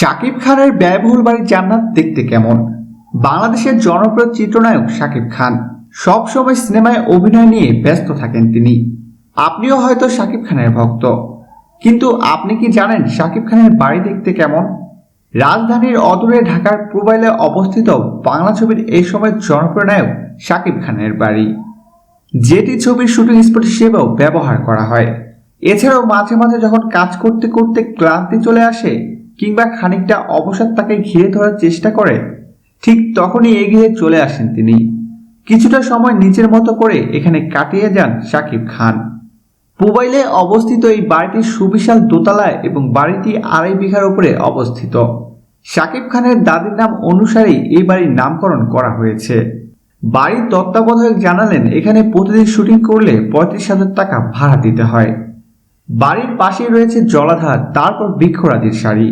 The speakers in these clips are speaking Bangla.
শাকিব খানের ব্যয়বহুল বাড়ির জান্নাত দেখতে কেমন? বাংলাদেশের জনপ্রিয় চিত্রনায়ক শাকিব খান। সব সময় সিনেমায় অভিনয় নিয়ে ব্যস্ত থাকেন তিনি। আপনিও হয়তো শাকিব খানের ভক্ত। কিন্তু আপনি কি জানেন শাকিব খানের বাড়ি দেখতে কেমন? রাজধানীর অদূরে ঢাকার পূর্বাইলে অবস্থিত বাংলা ছবির এই সময় জনপ্রিয় নায়ক শাকিব খানের বাড়ি। যেটি ছবির শুটিং স্পট হিসেবেও ব্যবহার করা হয়। এছাড়াও মাঝে মাঝে যখন কাজ করতে করতে ক্লান্তি চলে আসে কিংবা খানিকটা অবসাদ তাকে ঘিরে ধরার চেষ্টা করে, ঠিক তখনই এগিয়ে চলে আসেন তিনি। কিছুটা সময় নিজের মতো করে এখানে কাটিয়ে যান শাকিব খান। মোবাইলে অবস্থিত এই বাড়িটি সুবিশাল দোতলায় এবং বাড়িটি আড়াই বিঘার উপরে অবস্থিত। শাকিব খানের দাদির নাম অনুসারেই এই বাড়ির নামকরণ করা হয়েছে। বাড়ির তত্ত্বাবধায়ক জানালেন, এখানে প্রতিদিন শুটিং করলে পঁয়ত্রিশ হাজার টাকা ভাড়া দিতে হয়। বাড়ির পাশেই রয়েছে জলাধার, তারপর বৃক্ষরাজির সারি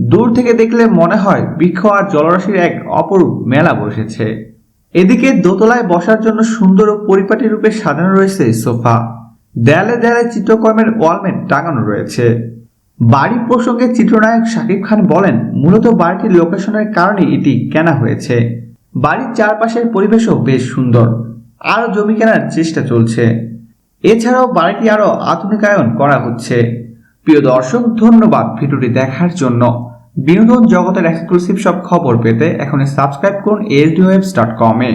দূর থেকে দেখলে মনে হয় বৃক্ষ আর জলরাশির এক অপরূপ মেলা বসেছে। এদিকে দোতলায় বসার জন্য সুন্দর ও পরিপাটি রূপে সাজানো রয়েছে সোফা। দেয়ালে দেয়ালে চিত্রকর্মের ওয়ালমেট টাঙানো রয়েছে। বাড়ি প্রসঙ্গে চিত্রনায়ক শাকিব খান বলেন, মূলত বাড়িটির লোকেশনের কারণে এটি কেনা হয়েছে। বাড়ির চারপাশের পরিবেশও বেশ সুন্দর। আরও জমি কেনার চেষ্টা চলছে। এছাড়াও বাড়িটি আরও আধুনিকায়ন করা হচ্ছে। প্রিয় দর্শক, ধন্যবাদ ভিডিওটি দেখার জন্য। বিনোদন জগতের এক্সক্লুসিভ সব খবর পেতে এখন সাবস্ক্রাইব করুন এসডি ওয়েবস ডট কমে